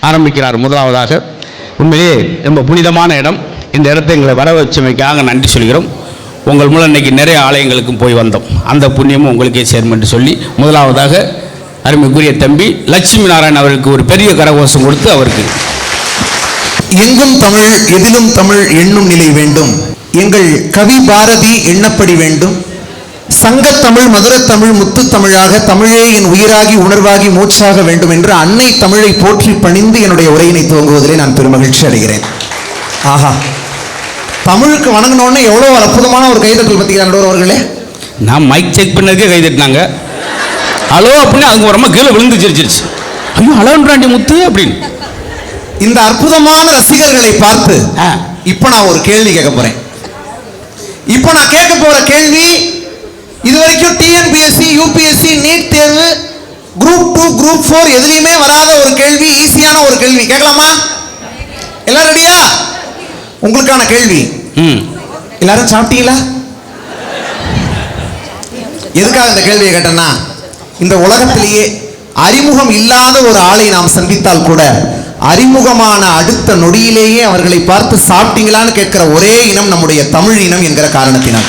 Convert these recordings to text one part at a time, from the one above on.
ஆரம்பிக்கிறார் முதலாவதாக. உண்மையிலே ரொம்ப புனிதமான இடம். இந்த இடத்தை எங்களை வர வச்சமைக்காக நன்றி சொல்கிறோம். உங்கள் மூலம் இன்றைக்கி நிறைய ஆலயங்களுக்கும் போய் வந்தோம். அந்த புண்ணியமும் உங்களுக்கே சேரும் என்று சொல்லி முதலாவதாக அருமைக்குரிய தம்பி லட்சுமி நாராயண் அவருக்கு ஒரு பெரிய கரகோஷம் கொடுத்து அவருக்கு. எங்கும் தமிழ் எதிலும் தமிழ் எண்ணும் நிலை வேண்டும். எங்கள் கவி பாரதி எண்ணப்படி வேண்டும்? சங்கத்தமிழ் மதுரத்தமிழ் முத்துத்தமிழாக தமிழே என் உயிராகி உணர்வாகி மூச்சாக வேண்டும் என்று அன்னை தமிழை போற்றி பணிந்து என்னுடைய உரையினை துவங்குவதிலே நான் பெருமகிழ்ச்சி அடைகிறேன். ஆஹா. தமிழுக்கு வணங்கினோடனே எவ்வளோ அற்புதமான ஒரு கைதட்டல் பார்த்தீங்களா நடுவர் அவர்களே? நான் மைக் செக் பண்ணதுக்கே கை தட்டினாங்க ஹலோ அப்படின்னு அவங்க வரமா கீழே விழுந்து சிரிச்சிருச்சு. ஐயோ ஹலோன்றாண்டி முத்து அப்படின்னு. இந்த அற்புதமான ரசிகர்களை பார்த்து. இப்போ நான் ஒரு கேள்வி கேட்க போறேன். இப்போ நான் கேட்க போற கேள்வி இது வரைக்கும் டிஎன்பிஎஸ்சி யூபிஎஸ்சி நீட் தேர்வு குரூப் டூ குரூப் ஃபோர் எதுலையுமே வராத ஒரு கேள்வி ஈஸியான ஒரு கேள்வி. கேட்கலாமா? எல்லாரும் ரெடியா உங்களுக்கான கேள்வி. எல்லாரும் சாப்பிட்டீங்களா? எதுக்காக இந்த கேள்வியை கேட்டேன்னா இந்த உலகத்திலேயே அறிமுகம் இல்லாத ஒரு ஆளை நாம் சந்தித்தால் கூட அறிமுகமான அடுத்த நொடியிலேயே அவர்களை பார்த்து சாப்பிட்டீங்களான்னு கேட்கிற ஒரே இனம் நம்முடைய தமிழ் இனம் என்கிற காரணத்தினால்.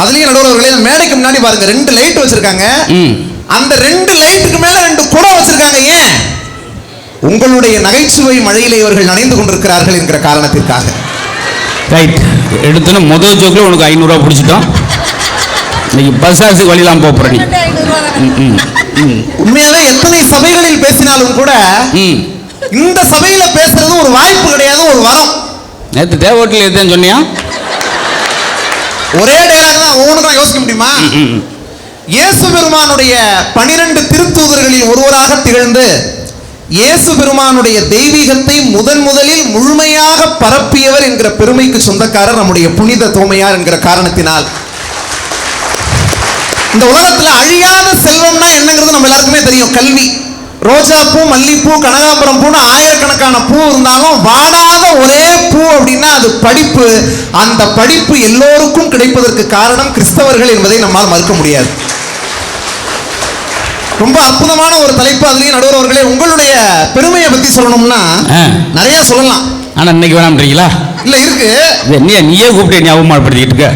அதுலயும் நடுவர்களே இந்த மேடைக்கு முன்னாடி பாருங்க ரெண்டு லைட் வச்சிருக்காங்க. ம். அந்த ரெண்டு லைட்டுக்கு மேல ரெண்டு குடம் வச்சிருக்காங்க ஏன்? உங்களுடைய நகைச்சுவை மழையிலே இவர்கள் நனைந்து கொண்டிருக்கிறார்கள் என்கிற காரணத்திற்காக. ரைட் எடுத்தோன்னே முதல் ஜோக்கில் உனக்கு ஐநூறுரூவா பிடிச்சிட்டோம். இன்னைக்கு பஸ்ஸாஸுக்கு வழிலாம் போக போகிற நீ. ம், ம், ம், உண்மையாவே எத்தனை சபைகளில் பேசினாலும் கூட ம். இந்த சபையில பேசுறது ஒரு வாய்ப்பு கிடையாது ஒரு வரம். நேற்று தேவோட்டில் எதுன்னு சொன்னியா? ஒரே ஒவ்வொன்றுக்கும் யோசிக்க முடியுமா. இயேசு பெருமானுடைய பனிரெண்டு திருத்தூதர்களில் ஒருவராக திகழ்ந்து இயேசு பெருமானுடைய தெய்வீகத்தை முதன் முதலில் முழுமையாக பரப்பியவர் என்கிற பெருமைக்கு சொந்தக்காரர் நம்முடைய புனித தோமையார் என்கிற காரணத்தினால். இந்த உலகத்துல அழியாத செல்வம்னா என்னங்கிறது நம்ம எல்லாருக்குமே தெரியும். கல்வி. ரோஜா பூ மல்லிப்பூ கனகாம்பரம் பூன்னு ஆயிரக்கணக்கான பூ இருந்தாலும் வாடாத ஒரே பூ அப்படின்னா அது படிப்பு. அந்த படிப்பு எல்லோருக்கும் கிடைப்பதற்கு காரணம் கிறிஸ்தவர்கள் என்பதை நம்மால் மறுக்க முடியாது. ரொம்ப அற்புதமான ஒரு தலைப்பு. அதுலயும் நடுவர் அவர்களே உங்களுடைய பெருமையை பத்தி சொல்லணும்னா. நிறைய சொல்லலாம். ஆனால் இன்னைக்கு வேணாம்ன்றீங்களா இல்ல இருக்கு. நீ நீயே கூப்பிட்டு நீ அவமானப்படுத்திக்கிட்டு இருக்க?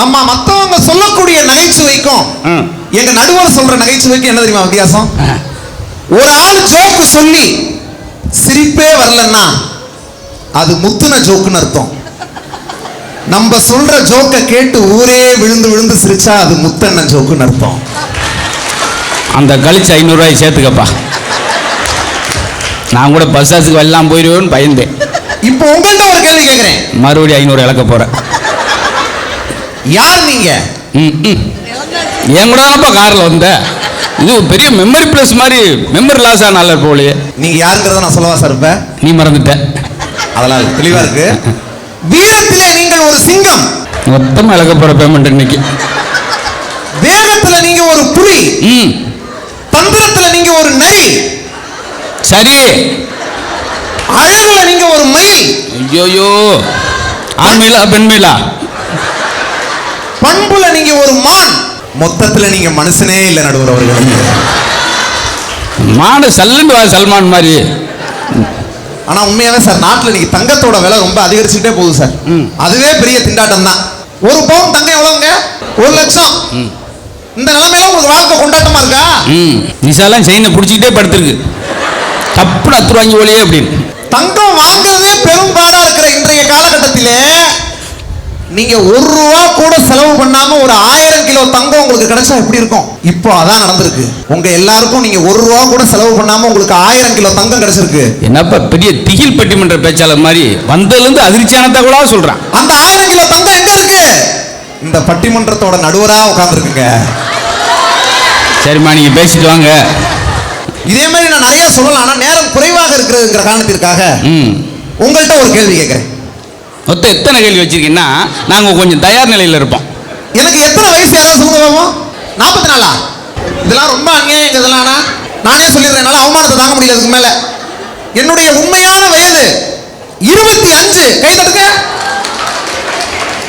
நம்ம மத்தவங்க சொல்லக்கூடிய நகைச்சுவைக்கும். எங்க நடுவர் சொல்ற நகைச்சுவைக்கும் என்ன தெரியுமா வித்தியாசம். ஒரு ஆள் ஜோக்கு சொல்லி சிரிப்பே வரலன்னா அது முத்துன ஜோக்குன்னு அர்த்தம். நம்ம சொல்ற ஜோக்கை கேட்டு ஊரே விழுந்து விழுந்து சிரிச்சா அது முத்தண்ண ஜோக்குன்னு அர்த்தம். அந்த கழிச்சு ஐநூறுரூவாய் சேர்த்துக்கப்பா. நான் கூட பஸ்ஸாஸுக்கு வெள்ளலாம் போயிடுவேன்னு பயந்தேன். இப்போ உங்கள்ட்ட ஒரு கேள்வி கேட்கிறேன் மறுபடியும் ஐநூறு இழக்க போகிறேன் யார் நீங்க? ம் ம். என் கூட தானப்பா காரில் வந்த? இது பெரிய மெமரி ப்ளஸ் மாதிரி மெமரி லாஸ் ஆனால போலயே. நீங்க யாருங்கிறத நான் சொல்லவா சார் இப்ப? நீ மறந்துட்ட. அதெல்லாம் தெளிவா இருக்கு. வீரத்திலே நீங்கள் ஒரு சிங்கம். மொத்தமாக இழக்க போகிற பேமெண்ட் இன்னைக்கு. வேகத்துல நீங்க ஒரு புலி. தந்திரத்துல நீங்க ஒரு நரி சரி. அழகுல நீங்க ஒரு மயில் ஐயோயோ. ஆண்மையிலா பெண்மையிலா பண்புல நீங்க ஒரு மான். மொத்தத்துல நீங்க மனுஷனே இல்ல நடுவர் அவர்கள். மாடு சல்லுண்டு வா சல்மான் மாதிரி. ஆனா உண்மையாவே சார் நாட்டுல நீங்க தங்கத்தோட விலை ரொம்ப அதிகரிச்சுட்டே போகுது சார். அதுவே பெரிய திண்டாட்டம் தான் ஒரு பவுன் தங்கம் எவ்வளவுங்க? ஒரு லட்சம். இந்த நிலைமையில உங்களுக்கு வாழ்க்கை கொண்டாட்டமா இருக்கா? ம். நிசாலாம் செயினை பிடிச்சிக்கிட்டே படுத்திருக்கு. தப்புன்னு அத்துருவாங்க ஒளியே அப்படின்னு. தங்கம் வாங்குறதே பெரும்பாடா இருக்கிற இன்றைய காலகட்டத்திலே நீங்க ஒரு ரூபா கூட செலவு பண்ணாம ஒரு ஆயிரம் கிலோ தங்கம் உங்களுக்கு கிடைச்சா எப்படி இருக்கும்? இப்போ அதான் நடந்திருக்கு. உங்க எல்லாருக்கும் நீங்க ஒரு ரூபா கூட செலவு பண்ணாம உங்களுக்கு ஆயிரம் கிலோ தங்கம் கிடைச்சிருக்கு. என்னப்பா பெரிய திகில் பட்டிமன்ற பேச்சாளர் மாதிரி வந்ததுலேருந்து அதிர்ச்சியான தகவலாக சொல்கிறான் அந்த ஆயிரம் கிலோ தங்கம் எங்க இருக்கு? இந்த பட்டிமன்றத்தோட நடுவரா உட்கார்ந்துருக்குங்க. சரிம்மா நீங்கள் பேசிட்டு வாங்க. இதே மாதிரி நான் நிறைய சொல்லலாம் ஆனா நேரம் குறைவாக இருக்கிறதுங்கிற காரணத்திற்காக உங்கள்கிட்ட ஒரு கேள்வி கேட்கிறேன். மொத்தம் எத்தனை கேள்வி வச்சிருக்கீங்கன்னா நாங்கள் கொஞ்சம் தயார் நிலையில் இருப்போம். எனக்கு எத்தனை வயசு யாராவது பாப்போம் நாற்பத்தி நாலா இதெல்லாம் ரொம்ப அநியாயம் இதெல்லாம். நானே சொல்லிடுறேன் என்னால அவமானத்தை தாங்க முடியல அதுக்கு மேல. என்னுடைய உண்மையான வயது இருபத்தி அஞ்சு. கை தட்டுங்க.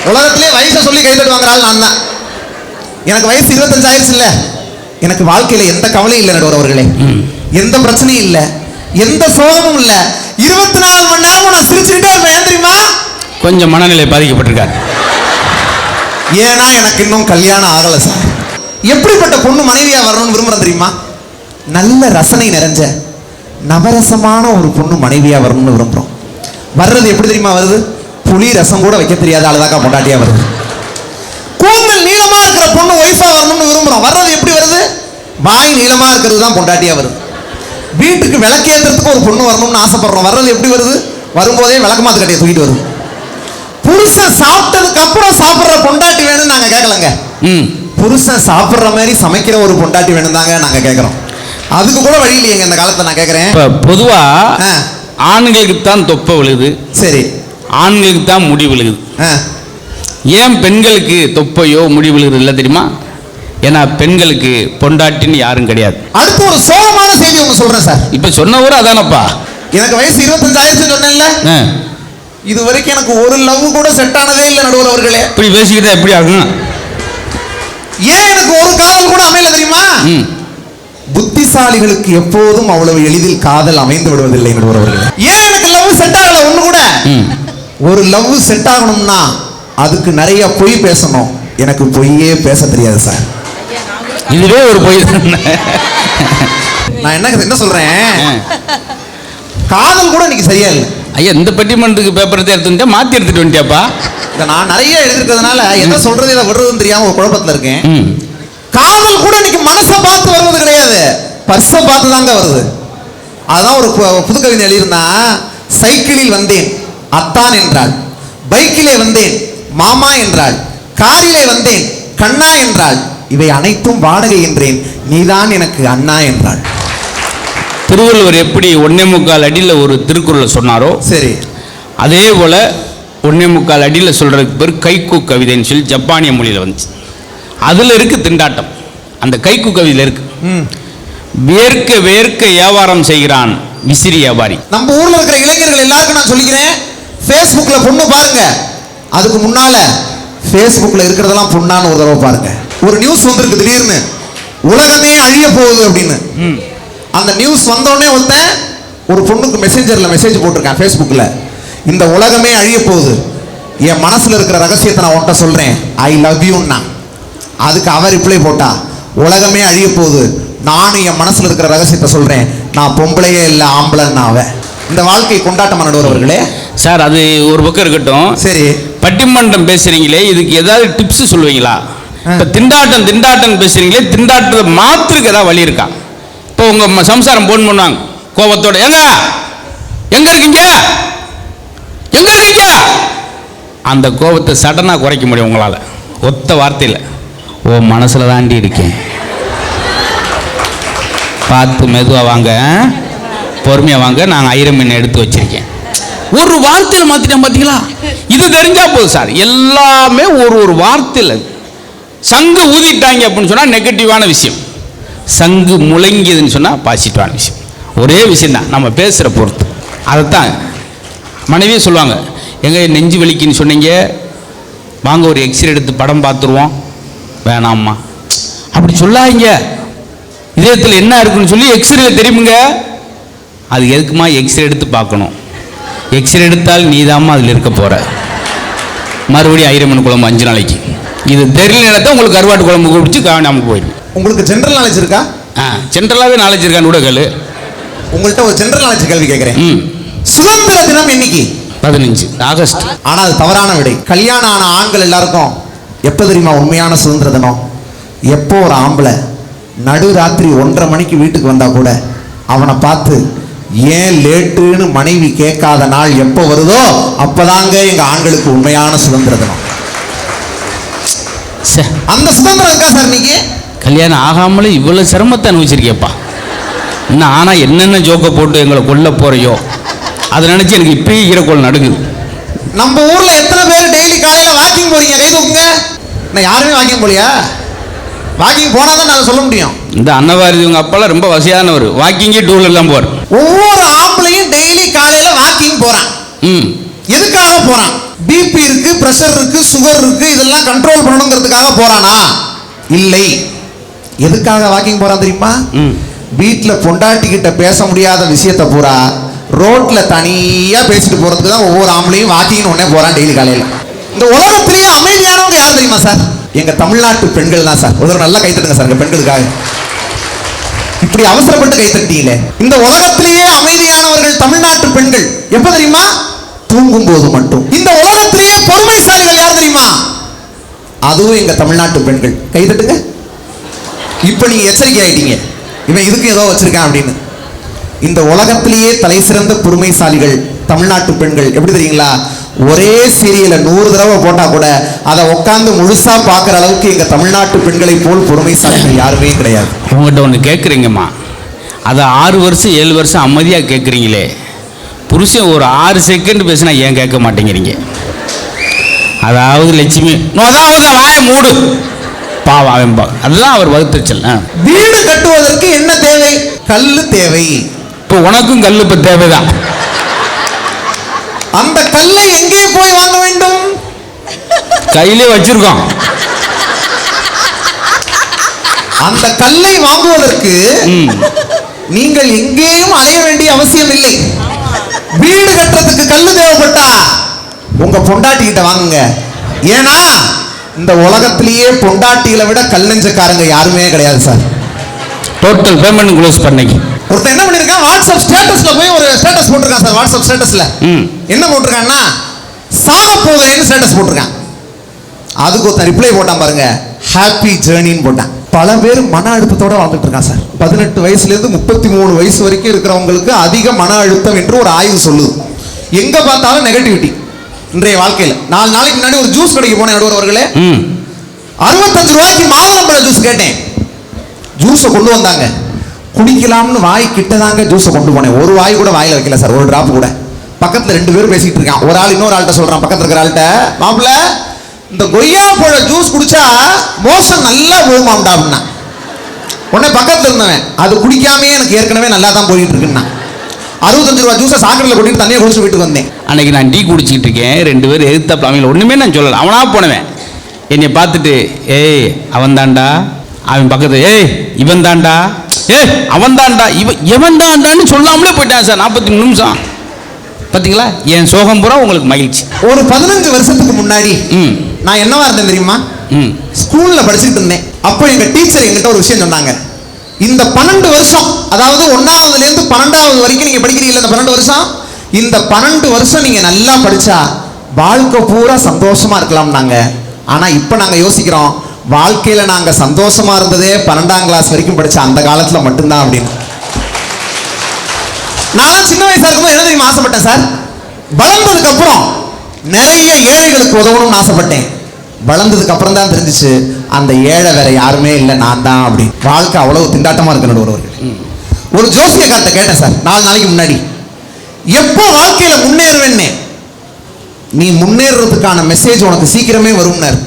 உலகத்திலே வயசை சொல்லி கை தட்டுவாங்கிற ஆள் நான் தான் எனக்கு வயசு இருபத்தஞ்சு ஆயிடுச்சு இல்ல எனக்கு வாழ்க்கையில எந்த கவலையும் இல்லை நடுவர் அவர்களே. எந்த பிரச்சனையும் இல்லை. எந்த சோகமும் இல்லை. இருபத்தி நாலு மணி நேரமும் நான் சிரிச்சுக்கிட்டே இருப்பேன் ஏன் தெரியுமா? கொஞ்சம் மனநிலை பாதிக்கப்பட்டிருக்காரு. ஏன்னா எனக்கு இன்னும் கல்யாணம் ஆகலை சார். எப்படிப்பட்ட பொண்ணு மனைவியா வரணும்னு விரும்புறேன் தெரியுமா? நல்ல ரசனை நிறைஞ்ச நவரசமான ஒரு பொண்ணு மனைவியா வரணும்னு விரும்புகிறோம் வர்றது எப்படி தெரியுமா வருது? புளி ரசம் கூட வைக்க தெரியாத ஆளுதாக்கா பொண்டாட்டியா வருது. கூந்தல் நீளமா இருக்கிற பொண்ணு ஒய்ஃபா வரணும்னு விரும்புகிறோம் வர்றது எப்படி வருது? வாய் நீளமா இருக்கிறது தான் பொண்டாட்டியா வருது. வீட்டுக்கு விளக்கேத்துறதுக்கு ஒரு பொண்ணு வரணும்னு ஆசைப்படுறோம். வர்றது எப்படி வருது? வரும்போதே விளக்கமாத்து கட்டையை தூக்கிட்டு வருது. புருஷன் சாப்பிட்டதுக்கு அப்புறம் சாப்பிடுற பொண்டாட்டி வேணும்னு நாங்க கேட்கலங்க புருஷன் சாப்பிடுற மாதிரி சமைக்கிற ஒரு பொண்டாட்டி வேணும் தாங்க நாங்க கேட்கறோம் அதுக்கு கூட வழி இல்லையேங்க இந்த காலத்துல நான் கேட்கறேன் இப்போ பொதுவாக ஆ, ஆண்களுக்கு தான் தொப்பை விழுகுது. சரி. ஆண்களுக்கு தான் முடி விழுகுது. ஏன் பெண்களுக்கு தொப்பையோ முடி விழுகுது இல்லை தெரியுமா? ஏன்னா பெண்களுக்கு பொண்டாட்டின்னு யாரும் கிடையாது. அடுத்து ஒரு சோகமான செய்தி ஒன்று சொல்றேன் சார். இப்போ சொன்னவரும் அதானப்பா? எனக்கு வயசு இருபத்தஞ்சு ஆயிரத்து சொன்னேன்ல இது வரைக்கும் எனக்கு ஒரு லவ் கூட செட் ஆனதே இல்லை நடுவர் அவர்களே. இப்படி பேசிக்கிட்டா எப்படி ஆகும்? ஏன் எனக்கு ஒரு காதல் கூட அமையல தெரியுமா? புத்திசாலிகளுக்கு எப்போதும் அவ்வளவு எளிதில் காதல் அமைந்து விடுவதில்லை நடுவர் அவர்களே. ஏன் எனக்கு லவ் செட் ஆகல ஒண்ணு கூட? ஒரு லவ் செட் ஆகணும்னா அதுக்கு நிறைய பொய் பேசணும். எனக்கு பொய்யே பேச தெரியாது சார் இதுவே ஒரு பொய். நான் என்ன என்ன சொல்றேன். காதல் கூட இன்னைக்கு சரியா இல்லை. ஐயா இந்த பட்டிமன்றத்துக்கு பேப்பர் எடுத்து வந்துட்டா மாற்றி எடுத்துட்டு வந்துட்டியாப்பா? இதை நான் நிறைய எழுதிருக்கிறதுனால என்ன சொல்றது இதை விடுறதுன்னு தெரியாம ஒரு குழப்பத்துல இருக்கேன். காதல் கூட இன்னைக்கு மனசை பார்த்து வருவது கிடையாது. பர்ஸை பார்த்து தாங்க வருது. அதான் ஒரு புது கவிதை எழுதியிருந்தான் சைக்கிளில் வந்தேன் அத்தான் என்றாள். பைக்கிலே வந்தேன் மாமா என்றாள். காரிலே வந்தேன் கண்ணா என்றாள். இவை அனைத்தும் வாடகை என்றேன் நீதான் எனக்கு அண்ணா என்றாள். திருவள்ளுவர் எப்படி ஒன்னே முக்கால் அடியில் ஒரு திருக்குறளை சொன்னாரோ சரி. அதே போல் ஒன்னே முக்கால் அடியில் சொல்கிறதுக்கு பேர் கைக்கு கவிதைன்னு சொல்லி ஜப்பானிய மொழியில் வந்துச்சு. அதில் இருக்குது திண்டாட்டம். அந்த கைக்கு கவிதையில் இருக்கு. ம். வேர்க்க வேர்க்க வியாபாரம் செய்கிறான் விசிறி வியாபாரி. நம்ம ஊர்ல இருக்கிற இளைஞர்கள் எல்லாருக்கும் நான் சொல்லிக்கிறேன் ஃபேஸ்புக்ல பொண்ணு பாருங்க. அதுக்கு முன்னால ஃபேஸ்புக்ல இருக்கிறதெல்லாம் பொண்ணான்னு ஒரு தடவை பாருங்க. ஒரு நியூஸ் வந்திருக்கு திடீர்னு. உலகமே அழிய போகுது அப்படின்னு. ம். அந்த நியூஸ் வந்த உடனே ஒருத்தன் ஒரு பொண்ணுக்கு மெசேஞ்சர்ல மெசேஜ் போட்டிருக்கான் ஃபேஸ்புக்ல இந்த உலகமே அழிய போகுது. என் மனசுல இருக்கிற ரகசியத்தை நான் உன்கிட்ட சொல்றேன். ஐ லவ் யூன்னா அதுக்கு அவ ரிப்ளை போட்டா உலகமே அழிய போகுது. நானும் என் மனசுல இருக்கிற ரகசியத்தை சொல்றேன். நான் பொம்பளையே இல்லை ஆம்பளைன்னு அவன். இந்த வாழ்க்கை கொண்டாட்டம் நடுவர்களே சார் அது ஒரு பக்கம் இருக்கட்டும். சரி. பட்டிமன்றம் பேசுறீங்களே இதுக்கு ஏதாவது டிப்ஸ் சொல்லுவீங்களா. இப்போ திண்டாட்டம் திண்டாட்டம் பேசுறீங்களே திண்டாட்டத்தை மாத்துறதுக்கு ஏதாவது வழி இருக்கா? இப்போ உங்க சம்சாரம் போன் பண்ணுவாங்க கோபத்தோட எங்க? எங்க இருக்கீங்க? எங்க இருக்கீங்க? அந்த கோபத்தை சடனாக குறைக்க முடியும் உங்களால். ஒத்த வார்த்தையில் ஓ மனசில் தாண்டி இருக்கேன். பார்த்து மெதுவாக வாங்க. பொறுமையாக வாங்க. நாங்கள் ஐரமீன் எடுத்து வச்சிருக்கேன். ஒரு வார்த்தையில் மாற்றிட்டேன் பார்த்தீங்களா இது தெரிஞ்சா போதும் சார். எல்லாமே ஒரு ஒரு வார்த்தையில் சங்கு ஊதிட்டாங்க அப்படின்னு சொன்னால் நெகட்டிவான விஷயம். சங்கு முழங்கியதுன்னு சொன்னால் பாசிட்டிவான விஷயம். ஒரே விஷயந்தான் நம்ம பேசுகிற பொறுத்து அதைத்தான் மனைவியே சொல்லுவாங்க. எங்கே நெஞ்சு வலிக்குன்னு சொன்னீங்க. வாங்க ஒரு எக்ஸ்ரே எடுத்து படம் பார்த்துருவோம். வேணாம்மா. அப்படி சொல்லாதீங்க. இதயத்தில் என்ன இருக்குன்னு சொல்லி எக்ஸ்ரே தெரியுமுங்க. அது எதுக்குமா எக்ஸ்ரே எடுத்து பார்க்கணும்? எக்ஸ்ரே எடுத்தால் நீதாம்மா அதில் இருக்க போகிற மறுபடியும் ஐரமன் குழம்பு அஞ்சு நாளைக்கு. இது தெரியலனா தான் உங்களுக்கு கருவாட்டு குழம்பு குடிச்சு காணாமல் போயிடும். உங்களுக்கு ஜென்ரல் நாலேஜ் இருக்கா? ஆ ஜென்ரலாகவே நாலேஜ் இருக்கான்னு கூட கேளு. உங்கள்கிட்ட ஒரு ஜென்ரல் நாலேஜ் கேள்வி கேட்கிறேன். ம். சுதந்திர தினம் என்னைக்கு பதினஞ்சு ஆகஸ்ட். ஆனா அது தவறான விடை. கல்யாணம் ஆன ஆண்கள் எல்லாருக்கும் எப்போ தெரியுமா உண்மையான சுதந்திர தினம்? எப்போ ஒரு ஆம்பளை நடு ராத்திரி ஒன்றரை மணிக்கு வீட்டுக்கு வந்தா கூட அவனை பார்த்து ஏன் லேட்டுன்னு மனைவி கேட்காத நாள் எப்போ வருதோ அப்பதாங்க எங்க ஆண்களுக்கு உண்மையான சுதந்திர தினம். அந்த சுதந்திரம் இருக்கா சார் இன்னைக்கு? கல்யாணம் ஆகாமலே இவ்வளோ சிரமத்தை அனுபவிச்சிருக்கேப்பா இன்னும் ஆனால் என்னென்ன ஜோக்கை போட்டு எங்களை கொல்ல போறியோ அதை நினச்சி எனக்கு இப்பயே ஈரக்கோள் நடுங்குது. நம்ம ஊர்ல எத்தனை பேர் டெய்லி காலையில வாக்கிங் போறீங்க? கை தூக்குங்க. நான் யாருமே வாக்கிங் போலியா வாக்கிங் போனா தான் நான் சொல்ல முடியும். இந்த அன்னவாரி இவங்க அப்பாலாம் ரொம்ப வசதியானவர் வாக்கிங்கே டூலெல்லாம் போவார். ஒவ்வொரு ஆம்பளையும் டெய்லி காலையில வாக்கிங் போறான். ம். எதுக்காக போறான்? பிபி இருக்கு பிரஷர் இருக்கு சுகர் இருக்கு இதெல்லாம் கண்ட்ரோல் பண்ணணுங்கிறதுக்காக போறானா? இல்லை. எதுக்காக வாக்கிங் போறான் தெரியுமா? வீட்டுல பொண்டாட்டி கிட்ட பேச முடியாத விஷயத்த பூரா ரோட்ல தனியா பேசிட்டு போறதுக்கு தான் ஒவ்வொரு ஆம்பளையும் வாக்கிங் உடனே போறான் டெய்லி காலையில. இந்த உலகத்திலேயே அமைதியானவங்க யார் தெரியுமா சார்? எங்க தமிழ்நாட்டு பெண்கள் தான் சார். ஒரு நல்லா கைத்தட்டுங்க சார் எங்க பெண்களுக்காக. இப்படி அவசரப்பட்டு கைத்தட்டீங்களே இந்த உலகத்திலேயே அமைதியானவர்கள் தமிழ்நாட்டு பெண்கள். எப்ப தெரியுமா? தூங்கும் போது மட்டும். இந்த உலகத்திலேயே பொறுமைசாலிகள் யார் தெரியுமா? அதுவும் எங்க தமிழ்நாட்டு பெண்கள். கைதட்டுங்க இப்ப நீங்க எச்சரிக்கை ஆயிட்டீங்க இவன் இதுக்கு ஏதோ வச்சிருக்கான் அப்படின்னு. இந்த உலகத்திலேயே தலை சிறந்த பொறுமைசாலிகள் தமிழ்நாட்டு பெண்கள். எப்படி தெரியுங்களா? ஒரே சீரியல நூறு தடவை போட்டா கூட அதை உட்காந்து முழுசா பார்க்குற அளவுக்கு எங்க தமிழ்நாட்டு பெண்களை போல் பொறுமைசாலிகள் யாருமே கிடையாது. உங்கள்கிட்ட ஒன்று கேட்குறீங்கம்மா அதை ஆறு வருஷம் ஏழு வருஷம் அமைதியாக கேட்குறீங்களே புருஷன் ஒரு ஆறு செகண்ட் பேசினா ஏன் கேட்க மாட்டேங்கிறீங்க? அதாவது லட்சுமி அதாவது வாயை மூடு. பாவம் அதுதான் அவர் வகுத்துச்சல் வீடு கட்டுவதற்கு என்ன தேவை? கல்லு தேவை. இப்போ உனக்கும் கல் இப்போ தேவைதான். அந்த கல்லை எங்கே போய் வாங்க வேண்டும்? கையிலே வச்சிருக்கோம். அந்த கல்லை வாங்குவதற்கு நீங்கள் எங்கேயும் அலைய வேண்டிய அவசியம் இல்லை வீடு கட்டுறதுக்கு கல்லு தேவைப்பட்டா உங்க பொண்டாட்டி கிட்ட வாங்குங்க. ஏன்னா இந்த உலகத்திலேயே பொண்டாட்டிகளை விட கல்லஞ்சக்காரங்க யாருமே கிடையாது சார். டோட்டல் பேமெண்ட் க்ளோஸ் பண்ணீங்க ஒருத்தன் என்ன பண்ணிருக்கான்? வாட்ஸ்அப் ஸ்டேட்டஸ்ல போய் ஒரு ஸ்டேட்டஸ் போட்டிருக்கான் சார் வாட்ஸ்அப் ஸ்டேட்டஸ்ல என்ன போட்டிருக்கான்னா சாக போகிறேன்னு ஸ்டேட்டஸ் போட்டிருக்கான். அதுக்கு ஒருத்தன் ரிப்ளை போட்டான் பாருங்க. ஹாப்பி ஜேர்னின்னு போட்டான். பல பேர் மன அழுத்தத்தோட வாழ்ந்துட்டு இருக்கான் சார். பதினெட்டு வயசுல இருந்து முப்பத்தி மூணு வயசு வரைக்கும் இருக்கிறவங்களுக்கு அதிக மன அழுத்தம் என்று ஒரு ஆய்வு சொல்லுது. எங்க பார்த்தாலும் நெகட்டிவிட்டி இன்றைய வாழ்க்கையில. நாலு நாளைக்கு முன்னாடி ஒரு ஜூஸ் கடைக்கு போனேன் நடுவர் அவர்களே. அறுபத்தஞ்சு ரூபாய்க்கு மாதுளம்பழ ஜூஸ் கேட்டேன். ஜூஸை கொண்டு வந்தாங்க. குடிக்கலாம்னு வாய் கிட்டதாங்க ஜூஸை கொண்டு போனேன். ஒரு வாய் கூட வாயில வைக்கல சார் ஒரு டிராப் கூட. பக்கத்துல ரெண்டு பேரும் பேசிட்டு இருக்கான். ஒரு ஆள் இன்னொரு ஆள்கிட்ட சொல்றான் பக்கத்துல இருக்கிற ஆள்கிட்ட மாப்பிள்ள இந்த கொய்யா பழ ஜூஸ் குடிச்சா மோசம் நல்லா போகுமாம்டா அப்படின்னா. உடனே பக்கத்துல இருந்தவன் அது குடிக்காமே எனக்கு ஏற்கனவே நல்லா தான் போயிட்டு இருக்குன்னா. அறுபத்தஞ்சு ரூபா ஜூஸை சாக்கடையில் கொட்டிட்டு தண்ணியை குடிச்சு வீட்டுக்கு வந்தேன். அன்னைக்கு நான் டீ குடிச்சிட்டு இருக்கேன் ரெண்டு பேரும் எதிர்த்தாப்புல அவங்கள ஒன்றுமே நான் சொல்லலை. அவனா போனவன். என்னை பார்த்துட்டு ஏய் அவன் தாண்டா அவன் பக்கத்து ஏய் இவன் தாண்டா ஏய் அவன் தாண்டா இவன் எவன் தாண்டான்னு சொல்லாமலே போயிட்டான் சார் நாற்பத்தி நிமிஷம். பார்த்தீங்களா என் சோகம் பூரா உங்களுக்கு மகிழ்ச்சி. ஒரு பதினஞ்சு வருஷத்துக்கு முன்னாடி ம். நான் என்னவா இருந்தேன் தெரியுமா? ஸ்கூல்ல படிச்சுட்டு இருந்தேன். அப்போ எங்க டீச்சர் எங்கிட்ட ஒரு விஷயம் சொன்னாங்க. இந்த பன்னெண்டு வருஷம் அதாவது ஒன்னாவதுல இருந்து பன்னெண்டாவது வரைக்கும் நீங்க படிக்கிறீங்கல்ல இந்த பன்னெண்டு வருஷம்? இந்த பன்னெண்டு வருஷம் நீங்க நல்லா படிச்சா வாழ்க்கை பூரா சந்தோஷமா இருக்கலாம்னாங்க ஆனா இப்ப நாங்க யோசிக்கிறோம் வாழ்க்கையில நாங்க சந்தோஷமா இருந்ததே பன்னெண்டாம் கிளாஸ் வரைக்கும் படிச்ச அந்த காலத்துல மட்டும்தான் அப்படின்னு. நான் சின்ன வயசா இருக்கும்போது என்ன தெரியுமா ஆசைப்பட்டேன் சார்? வளர்ந்ததுக்கு அப்புறம் நிறைய ஏழைகளுக்கு உதவணும்னு ஆசைப்பட்டேன். வளர்ந்ததுக்கு அப்புறம் தான் தெரிஞ்சுச்சு அந்த ஏழை வேற யாருமே இல்லை நான் தான் அப்படி. வாழ்க்கை அவ்வளவு திண்டாட்டமா இருக்கு நடுவர்கள் ஒரு ஜோசியக்கார்ட்ட கேட்டேன் சார் நாலு நாளைக்கு முன்னாடி. எப்போ வாழ்க்கையில முன்னேறுவேன்னே? நீ முன்னேறதுக்கான மெசேஜ் உனக்கு சீக்கிரமே வரும்னார்.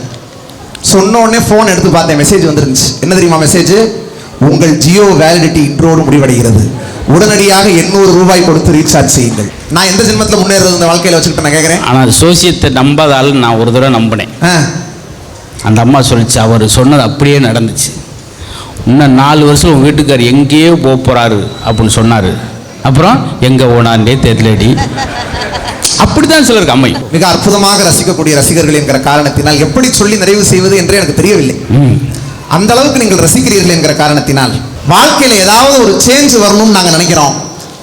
சொன்ன உடனே ஃபோன் எடுத்து பார்த்தேன் மெசேஜ் வந்துருந்துச்சு. என்ன தெரியுமா மெசேஜ் உங்கள் ஜியோ வேலிடிட்டி இன்றோடு முடிவடைகிறது. உடனடியாக எண்ணூறு ரூபாய் கொடுத்து ரீசார்ஜ் செய்யுங்கள். நான் எந்த ஜென்மத்தில் முன்னேறது இந்த வாழ்க்கையில வச்சுக்கிட்டு நான் கேட்குறேன் ஆனால் சோசியத்தை நம்பாத ஆள் நான் ஒரு தடவை நம்பினேன். அந்த அம்மா சொல்லிச்சு அவர் சொன்னது அப்படியே நடந்துச்சு. இன்னும் நாலு வருஷம் உன் வீட்டுக்கார் எங்கேயோ போக போகிறாரு அப்படின்னு சொன்னார். அப்புறம் எங்கே ஓனாண்டே தெரியலடி. அப்படி தான் சிலருக்கு அம்மை மிக அற்புதமாக ரசிக்கக்கூடிய ரசிகர்கள் என்கிற காரணத்தினால் எப்படி சொல்லி நிறைவு செய்வது என்று எனக்கு தெரியவில்லை. அந்த அளவுக்கு நீங்கள் ரசிக்கிறீர்கள் என்கிற காரணத்தினால் வாழ்க்கையில் ஏதாவது ஒரு சேஞ்ச் வரணும்னு நாங்கள் நினைக்கிறோம்.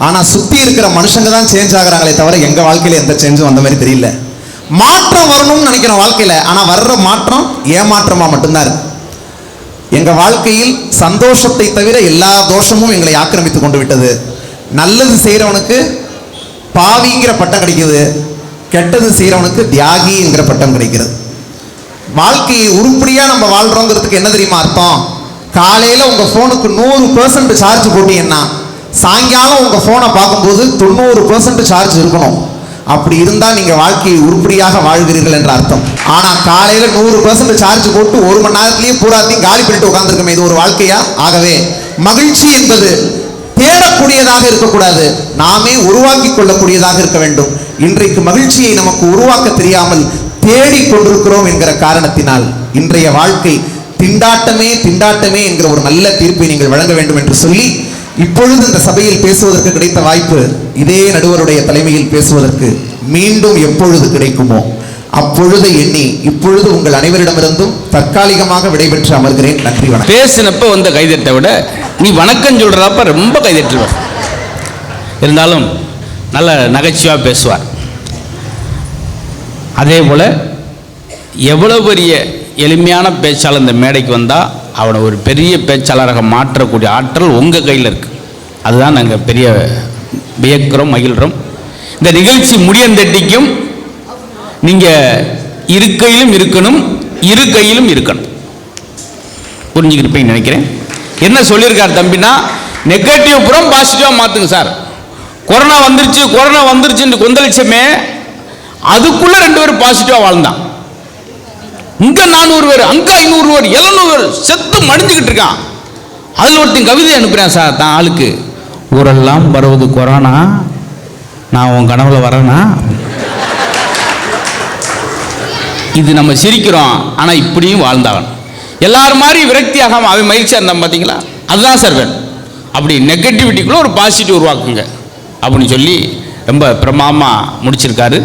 ஆனால் சுற்றி இருக்கிற மனுஷங்க தான் சேஞ்ச் ஆகிறாங்களே தவிர எங்கள் வாழ்க்கையில் எந்த சேஞ்சும் வந்த மாதிரி தெரியல. மாற்றம் வரணும்னு நினைக்கிறோம் வாழ்க்கையில். ஆனால் வர்ற மாற்றம் ஏமாற்றமாக மட்டும்தான் இருக்கு. எங்கள் வாழ்க்கையில் சந்தோஷத்தை தவிர எல்லா தோஷமும் எங்களை ஆக்கிரமித்து கொண்டு விட்டது. நல்லது செய்கிறவனுக்கு பாவிங்கிற பட்டம் கிடைக்குது. கெட்டது செய்கிறவனுக்கு தியாகிங்கிற பட்டம் கிடைக்கிறது. வாழ்க்கையை உருப்படியாக நம்ம வாழ்கிறோங்கிறதுக்கு என்ன தெரியுமா அர்த்தம்? காலையில் உங்கள் ஃபோனுக்கு நூறு பர்சன்ட் சார்ஜ் போட்டீங்கன்னா சாயங்காலம் உங்கள் ஃபோனை பார்க்கும்போது தொண்ணூறு பர்சன்ட் சார்ஜ் இருக்கணும். அப்படி இருந்தால் நீங்கள் வாழ்க்கையை உருப்படியாக வாழ்கிறீர்கள் என்ற அர்த்தம். ஆனால் காலையில் நூறு பர்சன்ட் சார்ஜ் போட்டு ஒரு மணி நேரத்துலேயே பூராத்தையும் காலி பண்ணிட்டு உட்காந்துருக்கோமே இது ஒரு வாழ்க்கையா? ஆகவே மகிழ்ச்சி என்பது தேடக்கூடியதாக இருக்கக்கூடாது. நாமே உருவாக்கி கொள்ளக்கூடியதாக இருக்க வேண்டும். இன்றைக்கு மகிழ்ச்சியை நமக்கு உருவாக்க தெரியாமல் தேடிக் கொண்டிருக்கிறோம் என்கிற காரணத்தினால் இன்றைய வாழ்க்கை திண்டாட்டமே திண்டாட்டமே என்கிற ஒரு நல்ல தீர்ப்பை நீங்கள் வழங்க வேண்டும் என்று சொல்லி இப்பொழுது இந்த சபையில் பேசுவதற்கு கிடைத்த வாய்ப்பு இதே நடுவருடைய தலைமையில் பேசுவதற்கு மீண்டும் எப்பொழுது கிடைக்குமோ அப்பொழுதை எண்ணி இப்பொழுது உங்கள் அனைவரிடமிருந்தும் தற்காலிகமாக விடைபெற்று அமர்கிறேன். நன்றி வணக்கம். பேசினப்ப வந்த கைதட்டை விட நீ வணக்கம் சொல்கிறப்ப ரொம்ப கைதட்டுவார். இருந்தாலும் நல்ல நகைச்சுவாக பேசுவார். அதே போல் எவ்வளோ பெரிய எளிமையான பேச்சாளர் இந்த மேடைக்கு வந்தால் அவனை ஒரு பெரிய பேச்சாளராக மாற்றக்கூடிய ஆற்றல் உங்கள் கையில் இருக்குது அதுதான் நாங்கள் பெரிய வியக்கிறோம் மகிழ்கிறோம். இந்த நிகழ்ச்சி முடியந்தட்டிக்கும் நீங்கள் இருக்கையிலும் இருக்கணும் இரு கையிலும் இருக்கணும். புரிஞ்சுக்கிருப்பீங்கன்னு நினைக்கிறேன். என்ன சொல்லியிருக்கார் தம்பினா நெகட்டிவ் புறம் பாசிட்டிவாக மாற்றுங்க சார். கொரோனா வந்துருச்சு கொரோனா வந்துருச்சுன்னு கொந்தளிச்சமே அதுக்குள்ளே ரெண்டு பேரும் பாசிட்டிவாக வாழ்ந்தான். இங்கே நானூறு பேர் அங்கே ஐநூறு பேர் எழுநூறு பேர் செத்து மடிஞ்சுக்கிட்டு இருக்கான். அதில் ஒருத்தன் கவிதை அனுப்புகிறேன் சார் தான் ஆளுக்கு. ஊரெல்லாம் வருவது கொரோனா நான் உன் கனவுல வரேனா? இது நம்ம சிரிக்கிறோம் ஆனால் இப்படியும் வாழ்ந்தாகணும். எல்லாரும் மாதிரி விரக்தியாகாமல் அவன் மகிழ்ச்சியாக இருந்தான் பார்த்தீங்களா அதுதான் சார் வேணும். அப்படி நெகட்டிவிட்டிக்குள்ளே ஒரு பாசிட்டிவ் உருவாக்குங்க. அப்படின்னு சொல்லி ரொம்ப பிரமாமா முடிச்சிருக்காரு.